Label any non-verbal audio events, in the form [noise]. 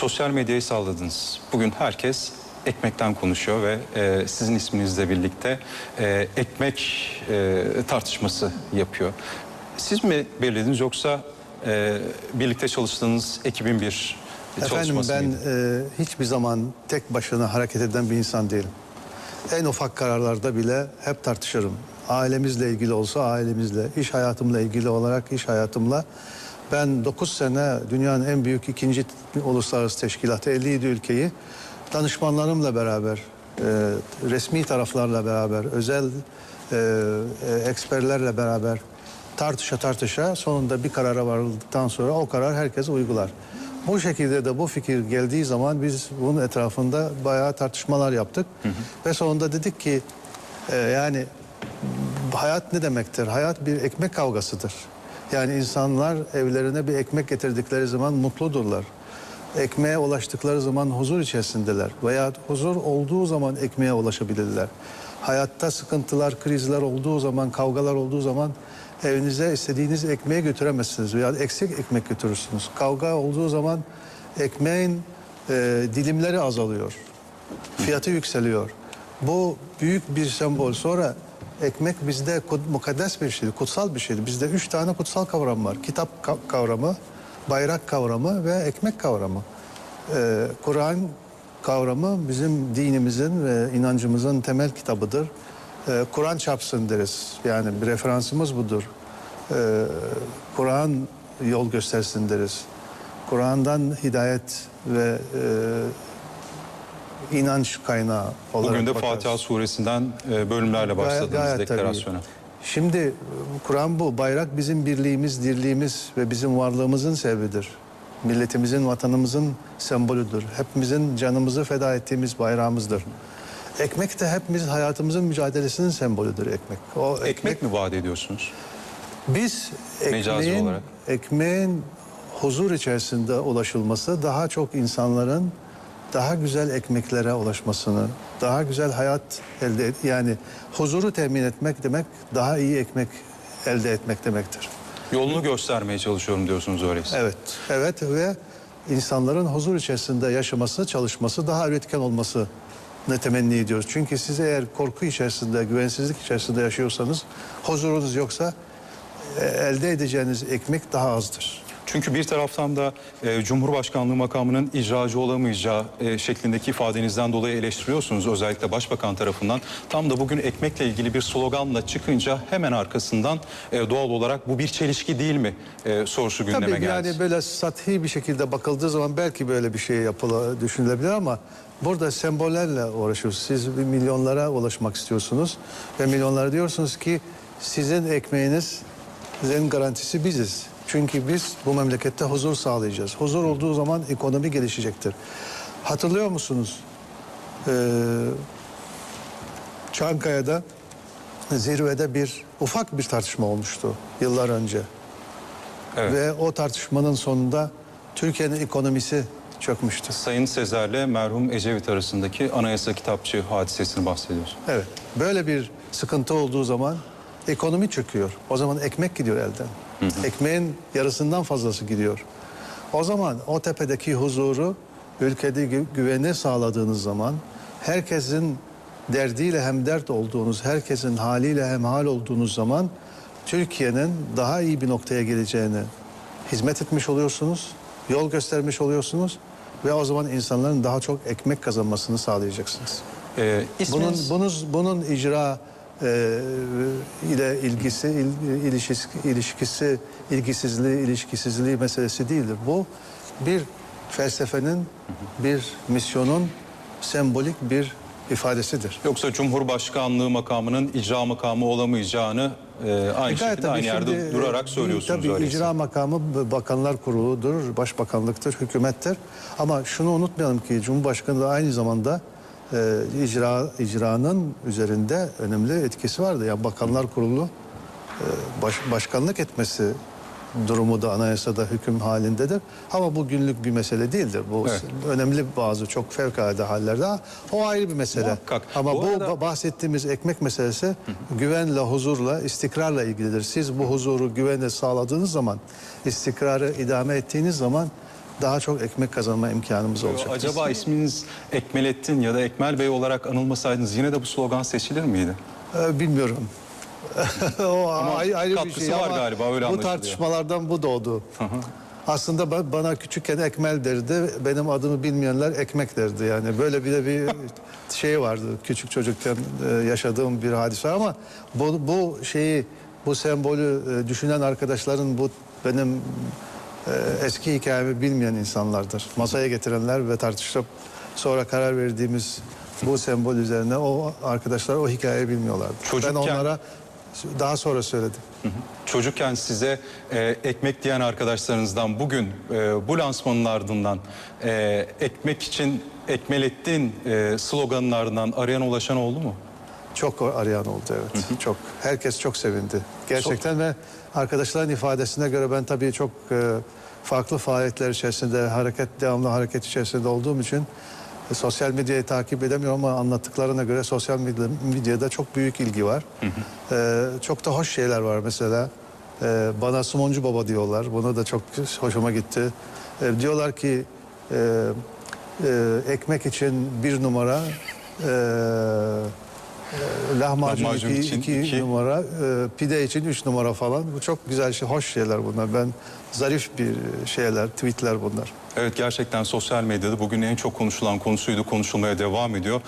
sosyal medyayı salladınız. Bugün herkes ekmekten konuşuyor ve e, sizin isminizle birlikte e, ekmek e, tartışması yapıyor. Siz mi belirlediniz yoksa e, birlikte çalıştığınız ekibin bir Efendim ben mıydı? e, hiçbir zaman tek başına hareket eden bir insan değilim. En ufak kararlarda bile hep tartışırım. Ailemizle ilgili olsa ailemizle, iş hayatımla ilgili olarak iş hayatımla. Ben 9 sene dünyanın en büyük ikinci uluslararası teşkilatı 57 ülkeyi danışmanlarımla beraber, e, resmi taraflarla beraber, özel e, e, eksperlerle beraber tartışa tartışa sonunda bir karara varıldıktan sonra o karar herkes uygular. Bu şekilde de bu fikir geldiği zaman biz bunun etrafında bayağı tartışmalar yaptık. Ve sonunda dedik ki e, yani hayat ne demektir? Hayat bir ekmek kavgasıdır. Yani insanlar evlerine bir ekmek getirdikleri zaman mutludurlar. Ekmeğe ulaştıkları zaman huzur içerisindeler. Veya huzur olduğu zaman ekmeğe ulaşabilirler. Hayatta sıkıntılar, krizler olduğu zaman, kavgalar olduğu zaman evinize istediğiniz ekmeği götüremezsiniz veya eksik ekmek götürürsünüz. Kavga olduğu zaman ekmeğin e, dilimleri azalıyor. Fiyatı yükseliyor. Bu büyük bir sembol. Sonra ekmek bizde mukaddes bir şeydir, kutsal bir şeydir. Bizde üç tane kutsal kavram var. Kitap ka- kavramı, bayrak kavramı ve ekmek kavramı. Ee, Kur'an kavramı bizim dinimizin ve inancımızın temel kitabıdır. Ee, Kur'an çarpsın deriz. Yani bir referansımız budur. Ee, Kur'an yol göstersin deriz. Kur'an'dan hidayet ve e, inanç kaynağı olarak Bugün de bakarız. Fatiha suresinden e, bölümlerle başladınız Gayet- gayet tabii. deklarasyona. Şimdi e, Kur'an bu. Bayrak bizim birliğimiz, dirliğimiz ve bizim varlığımızın sebebidir. Milletimizin, vatanımızın sembolüdür. Hepimizin canımızı feda ettiğimiz bayrağımızdır. Ekmek de hepimiz hayatımızın mücadelesinin sembolüdür ekmek. O Ekmek mi vaat ediyorsunuz? biz ekmeğin, ekmeğin huzur içerisinde ulaşılması daha çok insanların daha güzel ekmeklere ulaşmasını, daha güzel hayat elde et, yani huzuru temin etmek demek daha iyi ekmek elde etmek demektir. Yolunu göstermeye çalışıyorum diyorsunuz öyleyse. Evet, evet ve insanların huzur içerisinde yaşaması, çalışması, daha üretken olması ne temenni ediyoruz. Çünkü siz eğer korku içerisinde, güvensizlik içerisinde yaşıyorsanız, huzurunuz yoksa e, elde edeceğiniz ekmek daha azdır. Çünkü bir taraftan da e, Cumhurbaşkanlığı makamının icracı olamayacağı e, şeklindeki ifadenizden dolayı eleştiriyorsunuz özellikle Başbakan tarafından. Tam da bugün ekmekle ilgili bir sloganla çıkınca hemen arkasından e, doğal olarak bu bir çelişki değil mi e, sorusu gündeme Tabii geldi. yani böyle sathi bir şekilde bakıldığı zaman belki böyle bir şey yapıla, düşünülebilir ama burada sembollerle uğraşıyoruz. Siz bir milyonlara ulaşmak istiyorsunuz ve milyonlara diyorsunuz ki sizin ekmeğiniz, sizin garantisi biziz. Çünkü biz bu memlekette huzur sağlayacağız. Huzur olduğu zaman ekonomi gelişecektir. Hatırlıyor musunuz? Ee, Çankaya'da zirvede bir ufak bir tartışma olmuştu yıllar önce. Evet. Ve o tartışmanın sonunda Türkiye'nin ekonomisi çökmüştü. Sayın Sezer'le merhum Ecevit arasındaki anayasa kitapçı hadisesini bahsediyoruz. Evet. Böyle bir sıkıntı olduğu zaman ekonomi çöküyor. O zaman ekmek gidiyor elden. Ekmeğin yarısından fazlası gidiyor. O zaman o tepedeki huzuru ülkede gü- güveni sağladığınız zaman herkesin derdiyle hemdert olduğunuz, herkesin haliyle hemhal olduğunuz zaman Türkiye'nin daha iyi bir noktaya geleceğini hizmet etmiş oluyorsunuz, yol göstermiş oluyorsunuz ve o zaman insanların daha çok ekmek kazanmasını sağlayacaksınız. E, Bunun isminiz- bunun bunun icra e, ile ilgisi il- ilişkisi, ilişkisi ilgisizliği ilişkisizliği meselesi değildir. Bu bir felsefenin bir misyonun sembolik bir ifadesidir. Yoksa Cumhurbaşkanlığı makamının icra makamı olamayacağını e, aynı Gayet şekilde tabii aynı yerde şimdi, durarak e, söylüyorsunuz Tabii öyleyse. icra makamı bakanlar kuruludur, başbakanlıktır, hükümettir. Ama şunu unutmayalım ki Cumhurbaşkanı da aynı zamanda e, icra icranın üzerinde önemli etkisi vardı. Yani bakanlar kurulu e, baş, başkanlık etmesi durumu da anayasada hüküm halindedir. Ama bu günlük bir mesele değildir. Bu Evet. önemli bazı çok fevkalade hallerde. O ayrı bir mesele. Muhakkak. Ama Bu bu, arada- ba- bahsettiğimiz ekmek meselesi güvenle, huzurla, istikrarla ilgilidir. Siz bu huzuru, güveni sağladığınız zaman, istikrarı idame ettiğiniz zaman daha çok ekmek kazanma imkanımız olacak. Acaba isminiz Ekmelettin ya da Ekmel Bey olarak anılmasaydınız yine de bu slogan seçilir miydi? Ee, bilmiyorum. [laughs] o ayrı, ayrı bir şey var ama galiba, öyle bu tartışmalardan bu doğdu. Aslında ba- bana küçükken ekmel derdi. Benim adımı bilmeyenler ekmek derdi. Yani böyle bir de bir [laughs] şey vardı. Küçük çocukken e, yaşadığım bir hadise ama bu, bu şeyi bu sembolü e, düşünen arkadaşların bu benim e, eski hikayemi bilmeyen insanlardır. Masaya getirenler ve tartışıp sonra karar verdiğimiz bu sembol üzerine o arkadaşlar o hikayeyi bilmiyorlardı. Çocukken- Ben onlara daha sonra söyledim. Çocukken size e, ekmek diyen arkadaşlarınızdan bugün e, bu lansmanın ardından e, ekmek için Ekmelettin e, sloganın ardından arayan ulaşan oldu mu? Çok arayan oldu evet. Çok. Herkes çok sevindi. Gerçekten ve arkadaşların ifadesine göre ben tabii çok e, farklı faaliyetler içerisinde, hareket devamlı hareket içerisinde olduğum için e, sosyal medyayı takip edemiyorum ama anlattıklarına göre sosyal medya, medyada çok büyük ilgi var. E, çok da hoş şeyler var mesela. E, bana Sumoncu Baba diyorlar. Bunu da çok hoşuma gitti. E, diyorlar ki e, e, ekmek için bir numara, e, lahmacun, Lahmacun iki, için iki iki. numara, e, pide için üç numara falan. Bu çok güzel şey, hoş şeyler bunlar. Ben zarif bir şeyler, tweetler bunlar. Evet gerçekten sosyal medyada bugün en çok konuşulan konusuydu, konuşulmaya devam ediyor.